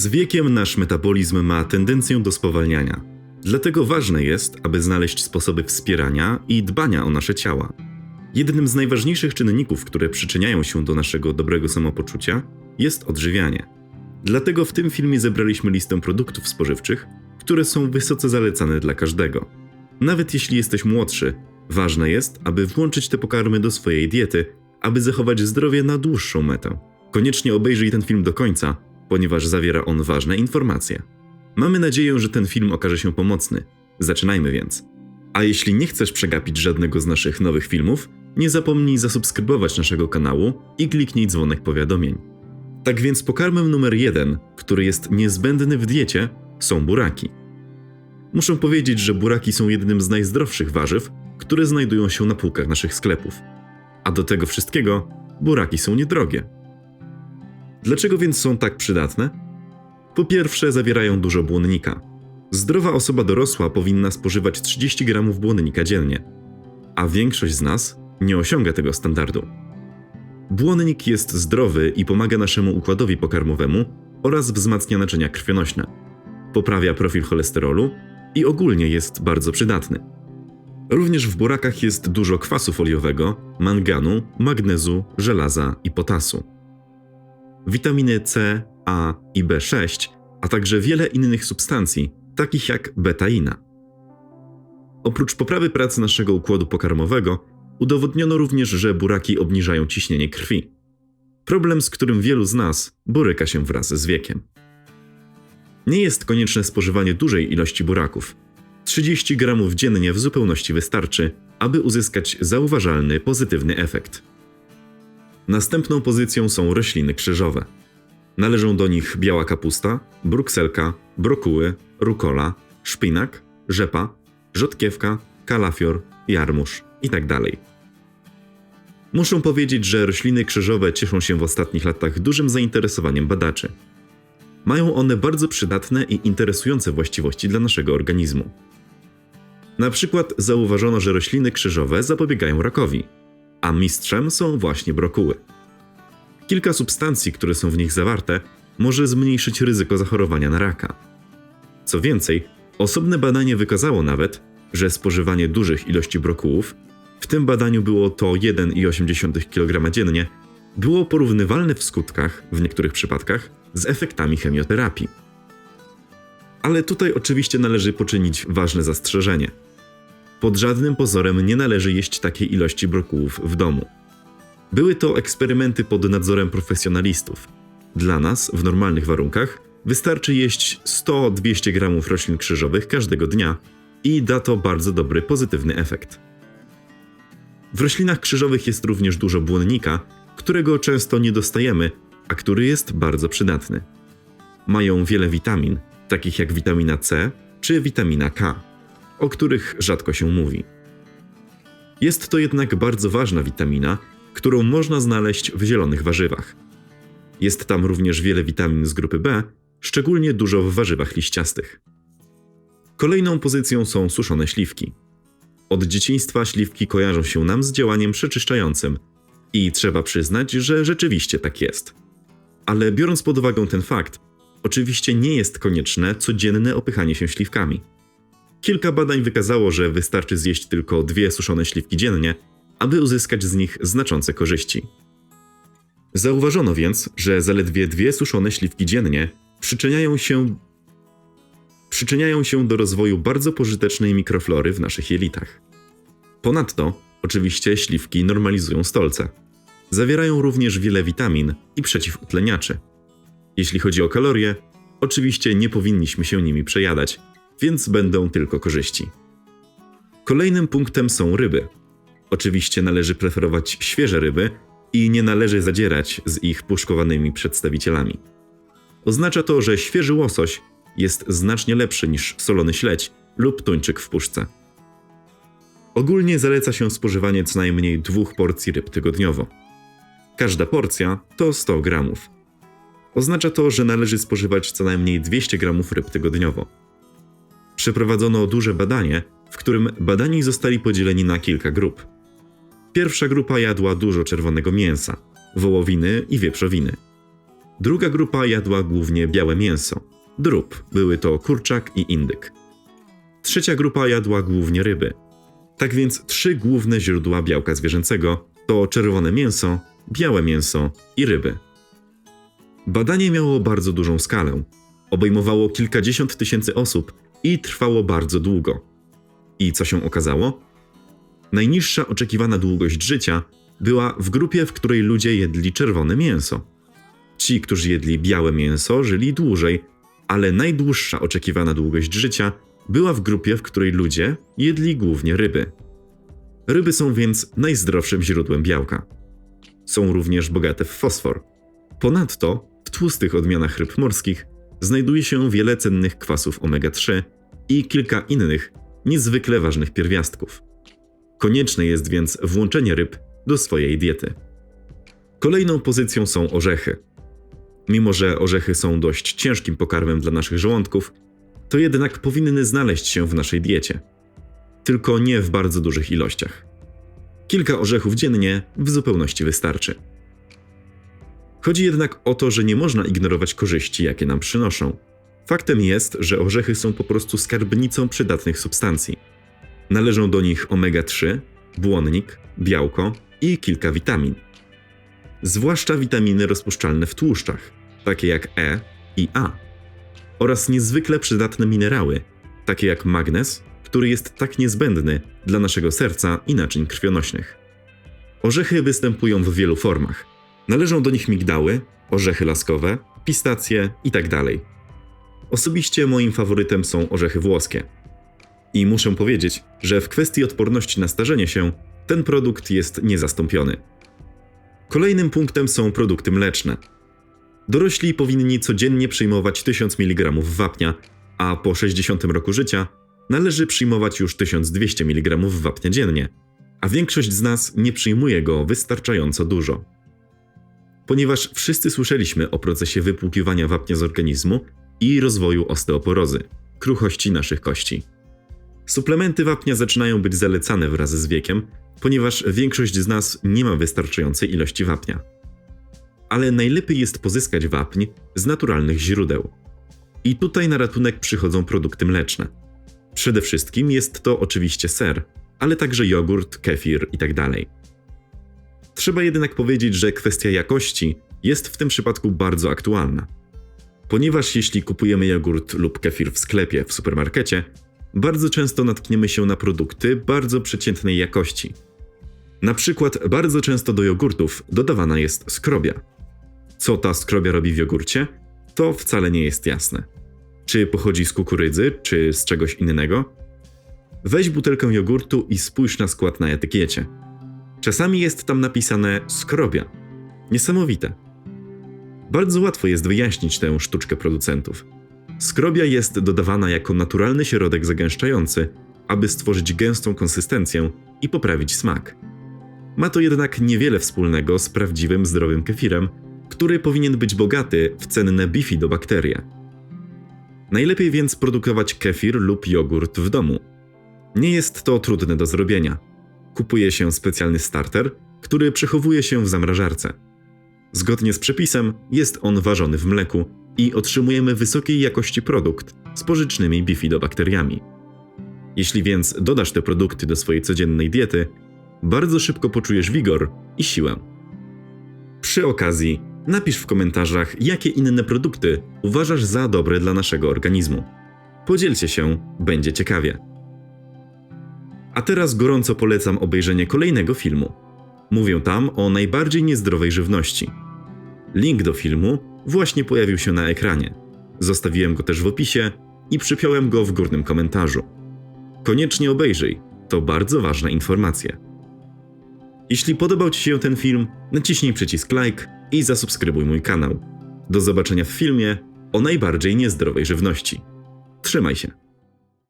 Z wiekiem nasz metabolizm ma tendencję do spowalniania. Dlatego ważne jest, aby znaleźć sposoby wspierania i dbania o nasze ciała. Jednym z najważniejszych czynników, które przyczyniają się do naszego dobrego samopoczucia, jest odżywianie. Dlatego w tym filmie zebraliśmy listę produktów spożywczych, które są wysoce zalecane dla każdego. Nawet jeśli jesteś młodszy, ważne jest, aby włączyć te pokarmy do swojej diety, aby zachować zdrowie na dłuższą metę. Koniecznie obejrzyj ten film do końca, ponieważ zawiera on ważne informacje. Mamy nadzieję, że ten film okaże się pomocny. Zaczynajmy więc. A jeśli nie chcesz przegapić żadnego z naszych nowych filmów, nie zapomnij zasubskrybować naszego kanału i kliknij dzwonek powiadomień. Tak więc pokarmem numer jeden, który jest niezbędny w diecie, są buraki. Muszę powiedzieć, że buraki są jednym z najzdrowszych warzyw, które znajdują się na półkach naszych sklepów. A do tego wszystkiego buraki są niedrogie. Dlaczego więc są tak przydatne? Po pierwsze, zawierają dużo błonnika. Zdrowa osoba dorosła powinna spożywać 30 gramów błonnika dziennie, a większość z nas nie osiąga tego standardu. Błonnik jest zdrowy i pomaga naszemu układowi pokarmowemu oraz wzmacnia naczynia krwionośne. Poprawia profil cholesterolu i ogólnie jest bardzo przydatny. Również w burakach jest dużo kwasu foliowego, manganu, magnezu, żelaza i potasu. Witaminy C, A i B6, a także wiele innych substancji, takich jak betaina. Oprócz poprawy pracy naszego układu pokarmowego, udowodniono również, że buraki obniżają ciśnienie krwi. Problem, z którym wielu z nas boryka się wraz z wiekiem. Nie jest konieczne spożywanie dużej ilości buraków. 30 gramów dziennie w zupełności wystarczy, aby uzyskać zauważalny pozytywny efekt. Następną pozycją są rośliny krzyżowe. Należą do nich biała kapusta, brukselka, brokuły, rukola, szpinak, rzepa, rzodkiewka, kalafior, jarmuż itd. Muszę powiedzieć, że rośliny krzyżowe cieszą się w ostatnich latach dużym zainteresowaniem badaczy. Mają one bardzo przydatne i interesujące właściwości dla naszego organizmu. Na przykład zauważono, że rośliny krzyżowe zapobiegają rakowi, a mistrzem są właśnie brokuły. Kilka substancji, które są w nich zawarte, może zmniejszyć ryzyko zachorowania na raka. Co więcej, osobne badanie wykazało nawet, że spożywanie dużych ilości brokułów, w tym badaniu było to 1,8 kg dziennie, było porównywalne w skutkach, w niektórych przypadkach, z efektami chemioterapii. Ale tutaj oczywiście należy poczynić ważne zastrzeżenie. Pod żadnym pozorem nie należy jeść takiej ilości brokułów w domu. Były to eksperymenty pod nadzorem profesjonalistów. Dla nas, w normalnych warunkach, wystarczy jeść 100-200 gramów roślin krzyżowych każdego dnia i da to bardzo dobry, pozytywny efekt. W roślinach krzyżowych jest również dużo błonnika, którego często nie dostajemy, a który jest bardzo przydatny. Mają wiele witamin, takich jak witamina C czy witamina K, o których rzadko się mówi. Jest to jednak bardzo ważna witamina, którą można znaleźć w zielonych warzywach. Jest tam również wiele witamin z grupy B, szczególnie dużo w warzywach liściastych. Kolejną pozycją są suszone śliwki. Od dzieciństwa śliwki kojarzą się nam z działaniem przeczyszczającym i trzeba przyznać, że rzeczywiście tak jest. Ale biorąc pod uwagę ten fakt, oczywiście nie jest konieczne codzienne opychanie się śliwkami. Kilka badań wykazało, że wystarczy zjeść tylko dwie suszone śliwki dziennie, aby uzyskać z nich znaczące korzyści. Zauważono więc, że zaledwie dwie suszone śliwki dziennie przyczyniają się, przyczyniają się do rozwoju bardzo pożytecznej mikroflory w naszych jelitach. Ponadto, oczywiście, śliwki normalizują stolce. Zawierają również wiele witamin i przeciwutleniaczy. Jeśli chodzi o kalorie, oczywiście nie powinniśmy się nimi przejadać, więc będą tylko korzyści. Kolejnym punktem są ryby. Oczywiście należy preferować świeże ryby i nie należy zadzierać z ich puszkowanymi przedstawicielami. Oznacza to, że świeży łosoś jest znacznie lepszy niż solony śledź lub tuńczyk w puszce. Ogólnie zaleca się spożywanie co najmniej dwóch porcji ryb tygodniowo. Każda porcja to 100 gramów. Oznacza to, że należy spożywać co najmniej 200 gramów ryb tygodniowo. Przeprowadzono duże badanie, w którym badani zostali podzieleni na kilka grup. Pierwsza grupa jadła dużo czerwonego mięsa, wołowiny i wieprzowiny. Druga grupa jadła głównie białe mięso. Drób, były to kurczak i indyk. Trzecia grupa jadła głównie ryby. Tak więc trzy główne źródła białka zwierzęcego to czerwone mięso, białe mięso i ryby. Badanie miało bardzo dużą skalę. Obejmowało kilkadziesiąt tysięcy osób i trwało bardzo długo. I co się okazało? Najniższa oczekiwana długość życia była w grupie, w której ludzie jedli czerwone mięso. Ci, którzy jedli białe mięso, żyli dłużej, ale najdłuższa oczekiwana długość życia była w grupie, w której ludzie jedli głównie ryby. Ryby są więc najzdrowszym źródłem białka. Są również bogate w fosfor. Ponadto w tłustych odmianach ryb morskich znajduje się wiele cennych kwasów omega-3 i kilka innych, niezwykle ważnych pierwiastków. Konieczne jest więc włączenie ryb do swojej diety. Kolejną pozycją są orzechy. Mimo, że orzechy są dość ciężkim pokarmem dla naszych żołądków, to jednak powinny znaleźć się w naszej diecie. Tylko nie w bardzo dużych ilościach. Kilka orzechów dziennie w zupełności wystarczy. Chodzi jednak o to, że nie można ignorować korzyści, jakie nam przynoszą. Faktem jest, że orzechy są po prostu skarbnicą przydatnych substancji. Należą do nich omega-3, błonnik, białko i kilka witamin. Zwłaszcza witaminy rozpuszczalne w tłuszczach, takie jak E i A, oraz niezwykle przydatne minerały, takie jak magnez, który jest tak niezbędny dla naszego serca i naczyń krwionośnych. Orzechy występują w wielu formach. Należą do nich migdały, orzechy laskowe, pistacje itd. Osobiście moim faworytem są orzechy włoskie. I muszę powiedzieć, że w kwestii odporności na starzenie się ten produkt jest niezastąpiony. Kolejnym punktem są produkty mleczne. Dorośli powinni codziennie przyjmować 1000 mg wapnia, a po 60 roku życia należy przyjmować już 1200 mg wapnia dziennie, a większość z nas nie przyjmuje go wystarczająco dużo. Ponieważ wszyscy słyszeliśmy o procesie wypłukiwania wapnia z organizmu i rozwoju osteoporozy, kruchości naszych kości. Suplementy wapnia zaczynają być zalecane wraz z wiekiem, ponieważ większość z nas nie ma wystarczającej ilości wapnia. Ale najlepiej jest pozyskać wapń z naturalnych źródeł. I tutaj na ratunek przychodzą produkty mleczne. Przede wszystkim jest to oczywiście ser, ale także jogurt, kefir itd. Trzeba jednak powiedzieć, że kwestia jakości jest w tym przypadku bardzo aktualna. Ponieważ jeśli kupujemy jogurt lub kefir w sklepie, w supermarkecie, bardzo często natkniemy się na produkty bardzo przeciętnej jakości. Na przykład bardzo często do jogurtów dodawana jest skrobia. Co ta skrobia robi w jogurcie? To wcale nie jest jasne. Czy pochodzi z kukurydzy, czy z czegoś innego? Weź butelkę jogurtu i spójrz na skład na etykiecie. Czasami jest tam napisane skrobia. Niesamowite. Bardzo łatwo jest wyjaśnić tę sztuczkę producentów. Skrobia jest dodawana jako naturalny środek zagęszczający, aby stworzyć gęstą konsystencję i poprawić smak. Ma to jednak niewiele wspólnego z prawdziwym zdrowym kefirem, który powinien być bogaty w cenne bifidobakterie. Najlepiej więc produkować kefir lub jogurt w domu. Nie jest to trudne do zrobienia. Kupuje się specjalny starter, który przechowuje się w zamrażarce. Zgodnie z przepisem jest on ważony w mleku i otrzymujemy wysokiej jakości produkt z pożycznymi bifidobakteriami. Jeśli więc dodasz te produkty do swojej codziennej diety, bardzo szybko poczujesz wigor i siłę. Przy okazji, napisz w komentarzach, jakie inne produkty uważasz za dobre dla naszego organizmu. Podzielcie się, będzie ciekawie. A teraz gorąco polecam obejrzenie kolejnego filmu. Mówię tam o najbardziej niezdrowej żywności. Link do filmu właśnie pojawił się na ekranie. Zostawiłem go też w opisie i przypiąłem go w górnym komentarzu. Koniecznie obejrzyj, to bardzo ważna informacja. Jeśli podobał Ci się ten film, naciśnij przycisk like i zasubskrybuj mój kanał. Do zobaczenia w filmie o najbardziej niezdrowej żywności. Trzymaj się.